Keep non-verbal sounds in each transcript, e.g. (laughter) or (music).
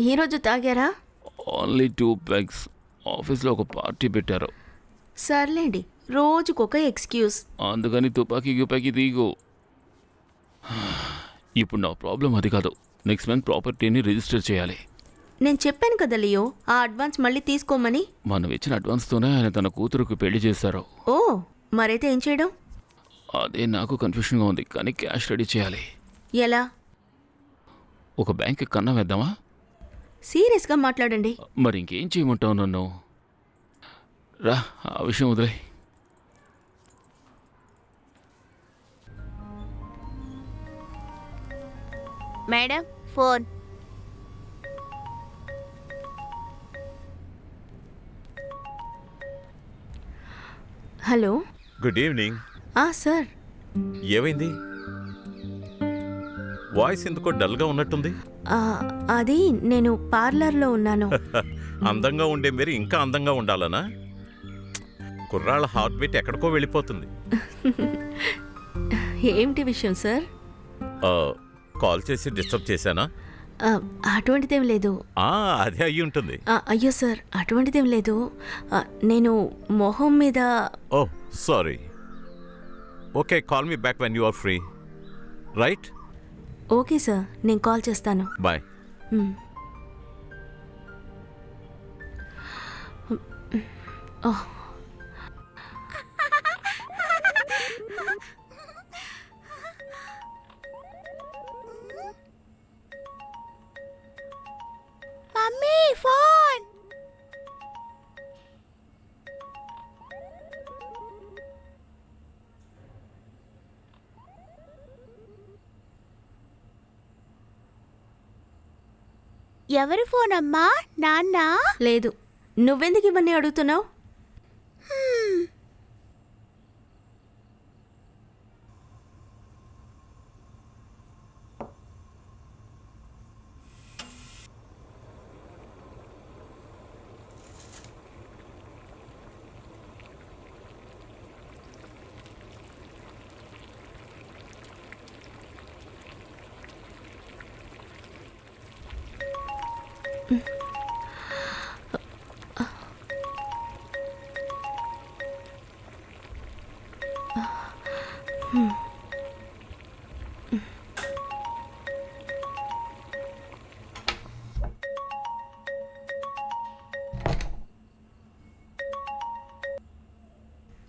ఈరోజు తాగారా only two pegs ఆఫీస్లో ఒక పార్టీ పెట్టారు. సర్లేండి రోజుకొక ఎక్స్క్యూజ్. అందుకని తుపాకీ గిపాకీ తీగు ఇప్పుడు నా ప్రాబ్లం అది కాదు. నెక్స్ట్ మంత్ ప్రాపర్టీని రిజిస్టర్ చేయాలి. నేను చెప్పాను కదా లియో ఆ అడ్వాన్స్ మళ్ళీ తీసుకోమని. మనం ఇచ్చిన అడ్వాన్స్తోనే ఆయన తన కూతురుకు పెళ్ళి చేశారు. ఓ మరైతే ఏం చేయడం? అదే నాకు కన్ఫ్యూషన్గా ఉంది కానీ క్యాష్ రెడీ చేయాలి. ఎలా? ఒక బ్యాంక్ కన్నా వేద్దామా? సీరియస్గా మాట్లాడండి. మరి ఇంకేం చేయమంటావు నన్ను? రా ఆ విషయం వదిలే. Madam phone. Hello. Good evening. ఆ సార్. ఏమైంది? వాయిస్ ఎందుకో డల్గా ఉన్నట్టుంది. అది నేను పార్లర్లో ఉన్నాను. (laughs) అందంగా ఉండే మీరు ఇంకా అందంగా ఉండాలనా? కుర్రాళ్ళ హార్ట్ బీట్ ఎక్కడికో వెళ్ళిపోతుంది. (laughs) ఏమిటి విషయం సార్? కాల్ చేసి డిస్టర్బ్ చేశానా? అటువంటిదేం లేదు. అదే అయ్యి ఉంటుంది. ఆ, అయ్యో సార్ అటువంటిదేం లేదు. నేను మొహం మీద ఓ sorry. Okay call me back when you are free. Right? Okay sir నేను కాల్ చేస్తాను బాయ్. ఓ, ఎవరి ఫోన్ అమ్మా నాన్న? లేదు. నువ్వెందుకు ఇవన్నీ అడుగుతున్నావు?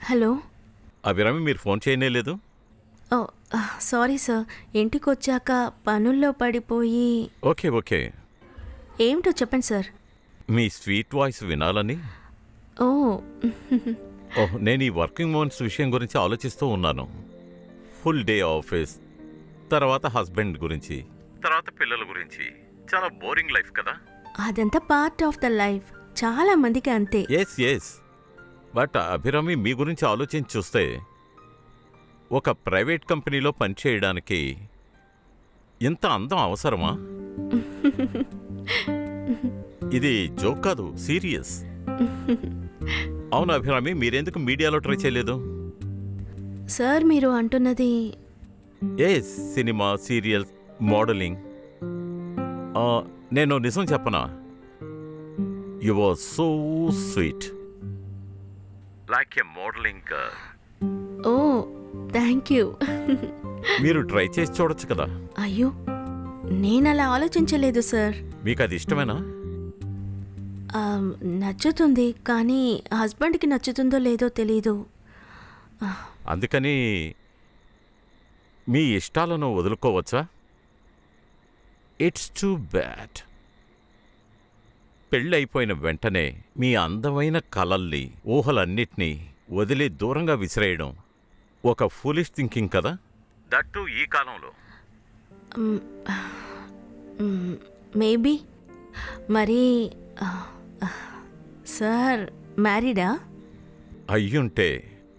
హలో. అభిరామి మీరు ఫోన్ చేయనే లేదు. Sorry sir. ఇంటికి వచ్చాక పనుల్లో పడిపోయి ఓకే ఓకే. ఏమిటో చెప్పండి సార్. మీ స్వీట్ వాయిస్ వినాలని? ఓ. ఓహ్ నేను ఈ వర్కింగ్ ఉమెన్స్ విషయం గురించి ఆలోచిస్తూ ఉన్నాను. ఫుల్ డే ఆఫీస్ తర్వాత హస్బెండ్ గురించి తర్వాత పిల్లల గురించి. చాలా బోరింగ్ లైఫ్ కదా? అదంతా పార్ట్ ఆఫ్ ద లైఫ్. చాలా మందికి అంతే. ఎస్ ఎస్ బట్ అభిరామి మీ గురించి ఆలోచించి చూస్తే ఒక ప్రైవేట్ కంపెనీలో పనిచేయడానికి ఇంత అందం అవసరమా? (laughs) ఇది జోక్ కాదు సీరియస్. అవును అభిరామి మీరెందుకు మీడియాలో ట్రై చేయలేదు? సార్ మీరు అంటున్నది ఏ సినిమా సీరియల్ మోడలింగ్? నేను నిజం చెప్పనా? You are so sweet like a modelling oh thank you. మీరు ట్రై చేసి చూడొచ్చు కదా. అయ్యో నేను అలా ఆలోచించలేదు సార్. మీకు అది ఇష్టమేనా? ఆ, నచ్చుతుంది కానీ హస్బెండ్కి నచ్చుతుందో లేదో తెలీదు. అందుకని మీ ఇష్టాలను వదులుకోవచ్చా? ఇట్స్ టూ బ్యాడ్ పెళ్ళైపోయిన వెంటనే మీ అందమైన కలల్ని ఊహలన్నిటినీ వదిలి దూరంగా విసిరేయడం ఒక ఫూలిష్ థింకింగ్ కదా? దట్టు ఈ కాలంలో. మేబీ మరి సార్ మ్యారీడా? అయ్యుంటే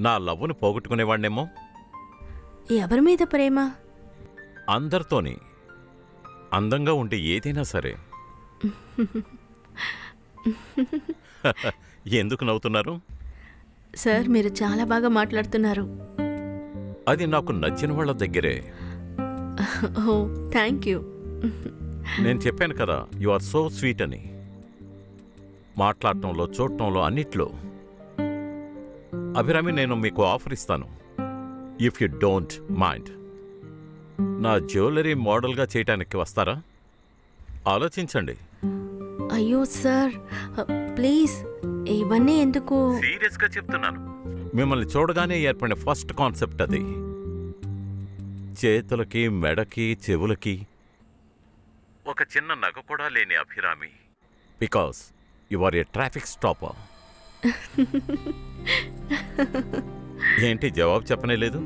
నా లవ్వును పోగొట్టుకునేవాణ్ణేమో? ఎవరి మీద ప్రేమ? అందరితోని అందంగా ఉండే ఏదైనా సరే. ఎందుకు నవ్వుతున్నారు? సార్ మీరు చాలా బాగా మాట్లాడుతున్నారు. అది నాకు నచ్చిన వాళ్ళ దగ్గరే. Oh thank you. నేను చెప్పాను కదా యు ఆర్ సో స్వీట్ అని. మాట్లాడటంలో చూడటంలో అన్నిట్లో అభిరామి నేను మీకు ఆఫర్ ఇస్తాను. ఇఫ్ యు డోంట్ మైండ్ నా జ్యువెలరీ మోడల్గా చేయటానికి వస్తారా? ఆలోచించండి. అయ్యో సార్ ప్లీజ్ ఇవన్నీ ఎందుకు? సీరియస్గా చెప్తున్నాను. మిమ్మల్ని చూడగానే ఏర్పడిన ఫస్ట్ కాన్సెప్ట్ అది. చేతులకి మెడకి చెవులకి. ఒక చిన్న నగ కూడా లేని Abhirami. Because you are a traffic stopper ఏంటి జవాబు చెప్పనే లేదు?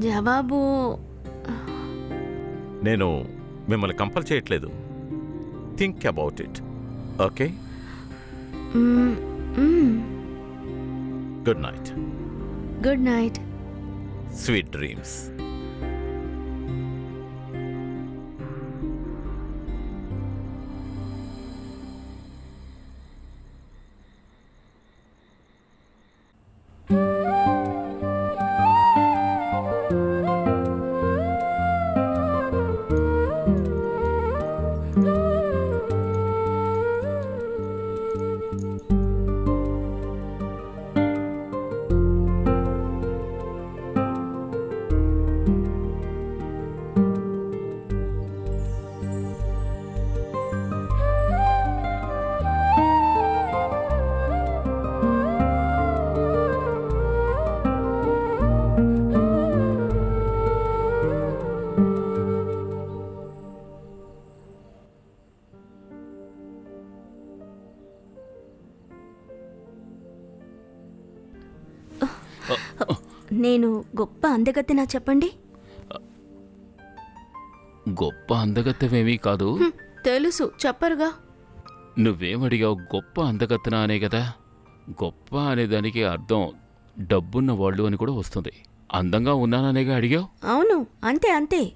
జవాబు నేను మిమ్మల్ని కంపల్ చేయట్లేదు. Think about it okay. Good night good night sweet dreams నేను గొప్ప అందగత్తెనా చెప్పండి? గొప్ప అందగత్తెవేమీ కాదు. తెలుసు చెప్పరుగా. నువ్వేమడిగావు గొప్ప అందగత్తెనా అనే కదా? గొప్ప అనే దానికి అర్థం డబ్బున్న వాళ్ళు అని కూడా వస్తుంది. అందంగా ఉన్నాననేగా అడిగావు? అవును అంతే అంతే.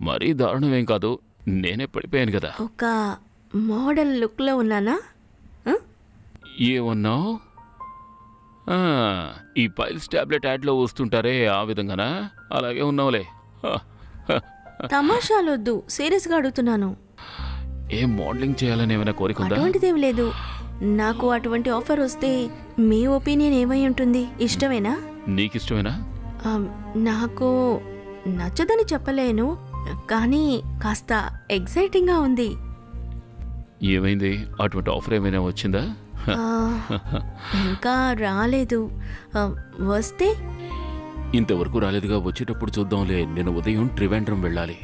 మరీ దారుణమేం కాదు నేనే పడిపోయాను కదా. ఒక మోడల్ లుక్లో ఉన్నానా? ఏమన్నావు? ఈ పైల్స్ టాబ్లెట్ యాడ్లో వస్తుంటారే ఆ విధంగానా? అలాగే ఉన్నావులే. తమాషాలొద్దు సీరియస్గా అడుగుతున్నాను. ఏం మోడలింగ్ చేయాలని ఏమైనా కోరిక ఉందా? అటువంటిదేం లేదు. నాకు అటువంటి ఆఫర్ వస్తే మీ ఒపీనియన్ ఏమై ఉంటుంది? ఇష్టమేనా? నీకిష్టమేనా? ఆ, నాకు నచ్చదని చెప్పలేను కానీ కాస్త ఎగ్జైటింగ్గా ఉంది. ఏమైంది? అటువంటి ఆఫర్ ఏమైనా వచ్చిందా? ఇంకా రాలేదు. వస్తే? ఇంతవరకు రాలేదుగా వచ్చేటప్పుడు చూద్దాంలే. నేను ఉదయం త్రివేంద్రం వెళ్ళాలి.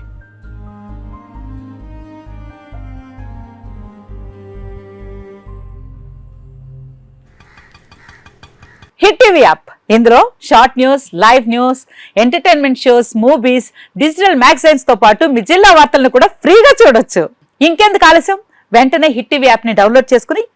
Hit TV app. ఇందులో short news live news entertainment shows movies digital మ్యాగజైన్స్తో పాటు మీ జిల్లా వార్తలను కూడా ఫ్రీగా చూడొచ్చు. ఇంకెందుకు ఆలస్యం? వెంటనే హిట్ టీవీ యాప్ని డౌన్లోడ్ చేసుకుని